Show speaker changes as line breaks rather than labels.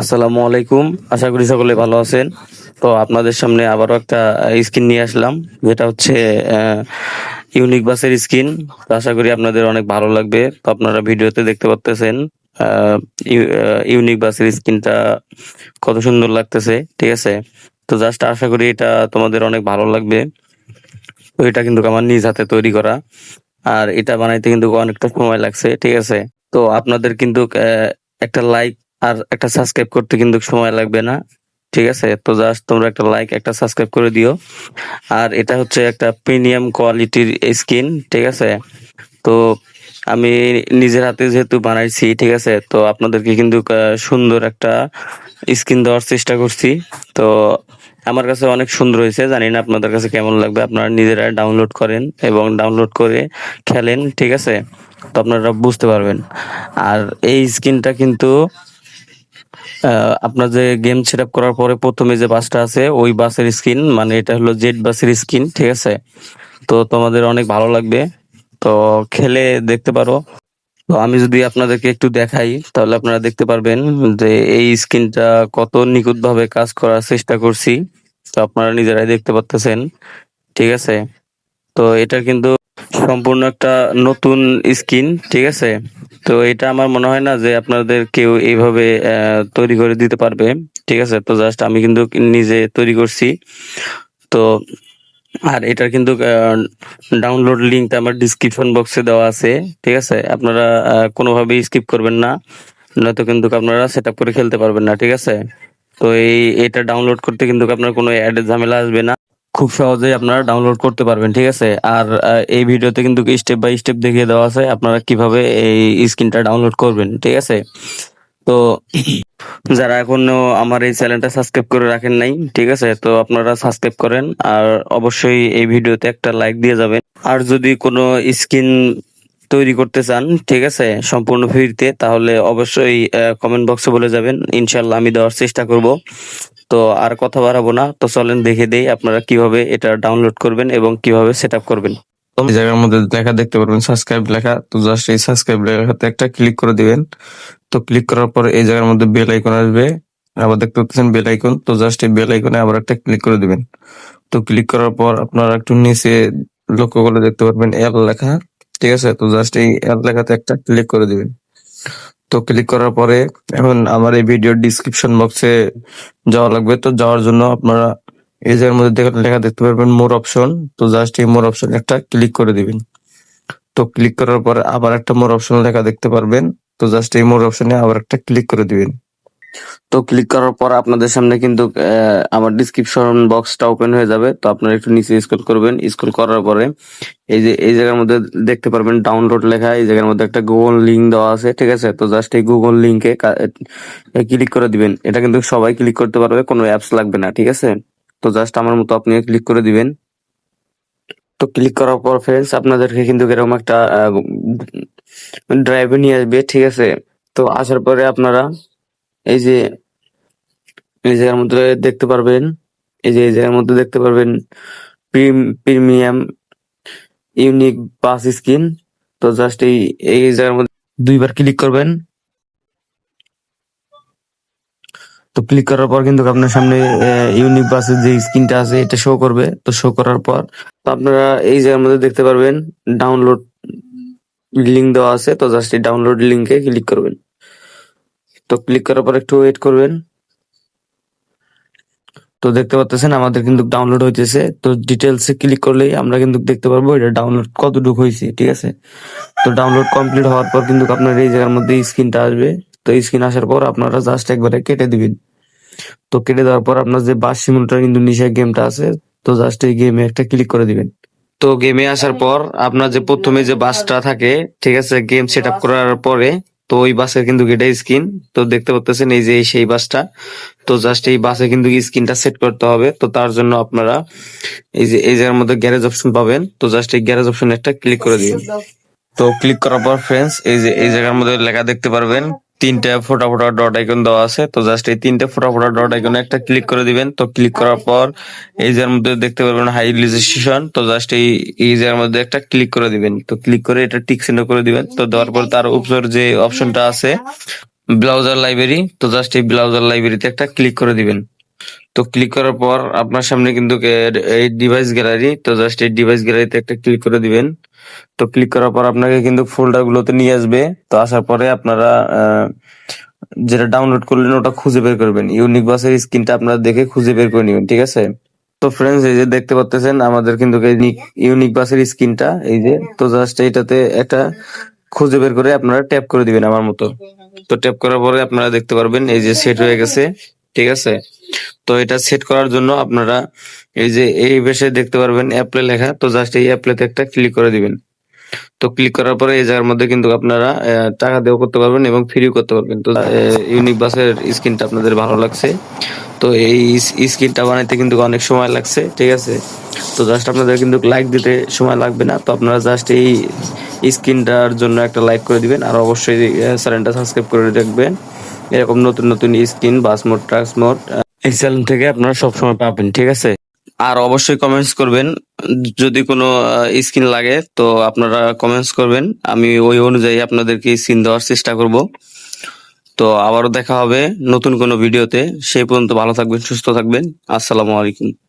আসসালামু আলাইকুম। আশা করি সকলে ভালো আছেন। তো আপনাদের সামনে আবারও একটা স্কিন নিয়ে আসলাম। যেটা হচ্ছে ইউনিক বাসের স্কিন। আশা করি আপনাদের অনেক ভালো লাগবে। তো আপনারা ভিডিওতে দেখতে পাচ্তেছেন ইউনিক বাসের স্কিনটা কত সুন্দর লাগতেছে, ঠিক আছে? তো জাস্ট আশা করি এটা তোমাদের অনেক ভালো লাগবে। তো এটা কিন্তু আমার নিজ হাতে তৈরি করা। আর এটা বানাইতে কিন্তু অনেকটা সময় লাগছে, ঠিক আছে? তো আপনাদের কিন্তু একটা লাইক আর একটা সাবস্ক্রাইব করতে কিন্তু সময় লাগবে না। ঠিক আছে? তো জাস্ট তোমরা একটা লাইক একটা সাবস্ক্রাইব করে দিও। আর এটা হচ্ছে একটা প্রিমিয়াম কোয়ালিটির স্কিন ঠিক আছে? তো আমি নিজের হাতে যেহেতু বানাইছি, ঠিক আছে? তো আপনাদেরকে কিন্তু সুন্দর একটা স্কিন দেওয়ার চেষ্টা করছি। তো আমার কাছে অনেক সুন্দর হয়েছে। জানি না আপনাদের কাছে কেমন লাগবে। আপনারা নিজেরা ডাউনলোড করেন এবং ডাউনলোড করে খেলেন, ঠিক আছে? তো আপনারা বুঝতে পারবেন। আর এই স্কিনটা কিন্তু আপনার যে গেম সেট আপ করার পরে প্রথমে যে বাসটা আছে, ওই বাসের মানে এটা হলো জেড বাসের ঠিক আছে? তো তোমাদের অনেক ভালো লাগবে। তো খেলে দেখতে পারো। তো আমি যদি আপনাদেরকে একটু দেখাই, তাহলে আপনারা দেখতে পারবেন যে এই স্কিনটা কত নিখুঁত ভাবে কাজ করার চেষ্টা করছি। তো আপনারা নিজেরাই দেখতে পাচ্তেছেন ঠিক আছে? তো এটা কিন্তু সম্পূর্ণ একটা নতুন স্কিন, ঠিক আছে? তো এটা আমার মনে হয় না যে আপনাদের কেউ এইভাবে তৈরি করে দিতে পারবে, ঠিক আছে? তো জাস্ট আমি কিন্তু নিজে তৈরি করছি। তো আর এটার কিন্তু ডাউনলোড লিঙ্কটা আমার ডিসক্রিপশন বক্সে দেওয়া আছে, ঠিক আছে? আপনারা কোনোভাবেই স্কিপ করবেন না। নয়তো কিন্তু আপনারা সেট করে খেলতে পারবেন না, ঠিক আছে? তো এই, এটা ডাউনলোড করতে কিন্তু আপনার কোনো অ্যাডের ঝামেলা আসবে না। খুব সহজেই আপনারা ডাউনলোড করতে পারবেন, ঠিক আছে? আর এই ভিডিওতে কিন্তু স্টেপ বাই স্টেপ দেখিয়ে দেওয়া আছে আপনারা কীভাবে এই স্ক্রিনটা ডাউনলোড করবেন, ঠিক আছে? তো যারা এখনও আমার এই চ্যানেলটা সাবস্ক্রাইব করে রাখেন নাই, ঠিক আছে? তো আপনারা সাবস্ক্রাইব করেন আর অবশ্যই এই ভিডিওতে একটা লাইক দিয়ে যাবেন। আর যদি কোনো স্কিন তৈরি করতে চান, ঠিক আছে? সম্পূর্ণ ফ্রিতে, তাহলে অবশ্যই কমেন্ট বক্সে বলে যাবেন। ইনশাল্লাহ আমি দেওয়ার চেষ্টা করব। তো আর কথা বাড়াবো না। তো চলেন দেখে দেই আপনারা কীভাবে এটা ডাউনলোড করবেন এবং কীভাবে সেট করবেন।
জায়গার মধ্যে লেখা দেখতে পারবেন সাবস্ক্রাইব লেখা। তো জাস্ট এই সাবস্ক্রাইব লেখাতে একটা ক্লিক করে দিবেন। তো ক্লিক করার পর এই জায়গার মধ্যে বেল আইকন আসবে। আবার দেখতে পাচ্ছেন বেল আইকন তো জাস্ট এই বেল আইকনে আবার একটা ক্লিক করে দিবেন। তো ক্লিক করার পর আপনারা একটু নিচে লক্ষ্য করে দেখতে পারবেন এল লেখা। ঠিক আছে? তো জাস্ট এই এল লেখাতে একটা ক্লিক করে দিবেন। তো ক্লিক করার পরে এখন আমার এই ভিডিওর ডিসক্রিপশন বক্সে যাওয়া লাগবে। তো যাওয়ার জন্য আপনারা এই জায়গার মধ্যে লেখা দেখতে পারবেন মোর অপশন তো জাস্ট এই মোর অপশন একটা ক্লিক করে দিবেন। তো ক্লিক করার পরে আবার একটা মোর অপশন লেখা দেখতে পারবেন। তো জাস্ট এই মোর অপশনে আবার একটা ক্লিক করে দিবেন।
তো ক্লিক করার পর আপনাদের সামনে কিন্তু আমার ডিসক্রিপশন বক্সটা ওপেন হয়ে যাবে। তো আপনারা একটু নিচে স্ক্রল করবেন। স্ক্রল করার পরে এই যে, এই জায়গার মধ্যে দেখতে পারবেন ডাউনলোড লেখা। এই জায়গার মধ্যে একটা গুগল লিঙ্ক দেওয়া আছে, ঠিক আছে? তো জাস্ট এই গুগল লিংকে ক্লিক করে দিবেন। এটা কিন্তু সবাই ক্লিক করতে পারবে, কোনো অ্যাপস লাগবে না, ঠিক আছে? তো জাস্ট আমার মতো আপনি ক্লিক করে দিবেন। তো ক্লিক করার পর ফ্রেন্ডস আপনাদেরকে কিন্তু এরকম একটা ড্রাইভে নিয়ে আসবে, ঠিক আছে? তো আসার পরে আপনারা এই যে, এই জায়গার মধ্যে দেখতে পারবেন, এই যে, এই জায়গার মধ্যে দেখতে পারবেন প্রিমিয়াম, ইউনিক বাস স্কিন। তো জাস্ট এই এই জায়গার মধ্যে দুইবার ক্লিক করবেন। তো ক্লিক করার পর কিন্তু আপনার সামনে ইউনিক বাসের যে স্ক্রিনটা আছে, এটা শো করবে। তো শো করার পর তো আপনারা এই জায়গার মধ্যে দেখতে পারবেন ডাউনলোড লিঙ্ক দেওয়া আছে। তো জাস্ট এই ডাউনলোড লিংকে ক্লিক করবেন। তো ক্লিক করার পর একটু ওয়েট করবেন। তো দেখতে পাচ্ছেন আমাদের কিন্তু ডাউনলোড হইতেছে। তো ডিটেলসে ক্লিক করলেই আমরা কিন্তু দেখতে পারব এটা ডাউনলোড কতটুকু হয়েছে ঠিক আছে? তো ডাউনলোড কমপ্লিট হওয়ার পর কিন্তু আপনার এই জায়গার মধ্যে স্ক্রিনটা আসবে। তো স্ক্রিন আসার পর আপনারা জাস্ট একবারে কেটে দিবেন। তো কেটে দেওয়ার পর আপনার যে বাস সিমুলেটর কিন্তু নিচে গেমটা আছে, তো জাস্ট এই গেমে একটা ক্লিক করে দিবেন। তো গেমে আসার পর আপনার যে প্রথমে যে বাসটা থাকে, ঠিক আছে গেম সেট আপ করার পরে তো ওই বাসের কিন্তু এটা স্ক্রিন। তো দেখতে পাচ্ছেন এই যে এই সেই বাসটা। তো জাস্ট এই বাসে কিন্তু স্ক্রিনটা সেট করতে হবে। তো তার জন্য আপনারা এই যে এই জায়গার মধ্যে গ্যারেজ অপশন পাবেন। তো জাস্ট এই গ্যারেজ অপশন একটা ক্লিক করে দিন। তো ক্লিক করার পর ফ্রেন্ডস এই যে এই জায়গার মধ্যে লেখা দেখতে পারবেন। তিনটা ফোটা ফোটা ডট আইকন দেওয়া আছে। তো জাস্ট এই তিনটা ফোটা ফোটা ডট আইকনে একটা ক্লিক করে দিবেন। তো ক্লিক করার পর এই যার মধ্যে দেখতে পারবেন হাই রেজিস্ট্রেশন তো জাস্ট এই এই যার মধ্যে একটা ক্লিক করে দিবেন। তো ক্লিক করে এটা টিক চিহ্ন করে দিবেন। তো দেওয়ার পর তার উপর যে অপশনটা আছে ব্রাউজার লাইব্রেরি তো জাস্ট এই ব্রাউজার লাইব্রেরিতে একটা ক্লিক করে দিবেন। তো ক্লিক করার পর আপনার সামনে কিন্তু এই ডিভাইস গ্যালারি তো জাস্ট এই ডিভাইস গ্যালারিতে একটা ক্লিক করে দিবেন। তো ক্লিক করার পর আপনাকে কিন্তু ফোল্ডার গুলোতে নিয়ে আসবে। তো আসার পরে আপনারা যেটা ডাউনলোড করলেন ওটা খুঁজে বের করবেন। ইউনিক বাসের স্ক্রিনটা আপনারা দেখে খুঁজে বের করে নেবেন, ঠিক আছে? তো ফ্রেন্ডস এই যে দেখতে পাচ্ছেন আমাদের কিন্তু ইউনিক বাসের স্ক্রিনটা এই যে, তো জাস্ট এইটাতে একটা খুঁজে বের করে আপনারা ট্যাপ করে দিবেন আমার মতো। তো ট্যাপ করার পরে আপনারা দেখতে পারবেন, এই যে সেট হয়ে গেছে। ঠিক আছে? তো এটা সেট করার জন্য আপনারা এই যে এই বেশে দেখতে পারবেন অ্যাপ্লে লেখা, তো জাস্ট এই অ্যাপ্লেতে একটা ক্লিক করে দিবেন। তো ক্লিক করার পরে এই জায়গার মধ্যে কিন্তু আপনারা টাকা দিয়েও করতে পারবেন এবং ফ্রিও করতে পারবেন। তো ইউনিক বাসের স্ক্রিনটা আপনাদের ভালো লাগছে। তো এই স্ক্রিনটা বানাইতে কিন্তু অনেক সময় লাগছে, ঠিক আছে? তো জাস্ট আপনাদের কিন্তু লাইক দিতে সময় লাগবে না। তো আপনারা জাস্ট এই স্ক্রিনটার জন্য একটা লাইক করে দিবেন। আর অবশ্যই চ্যানেলটা সাবস্ক্রাইব করে রাখবেন এরকম নতুন নতুন skin bus mod tracks mod এই চ্যানেল থেকে আপনারা সবসময় পাবেন ঠিক আছে? আর অবশ্যই কমেন্টস করবেন। যদি কোনো স্কিন লাগে তো আপনারা কমেন্টস করবেন। আমি ওই অনুযায়ী আপনাদেরকে স্কিন দেওয়ার চেষ্টা করব। তো আবারও দেখা হবে নতুন কোনো ভিডিওতে সেই পর্যন্ত ভালো থাকবেন সুস্থ থাকবেন। আসসালামু আলাইকুম।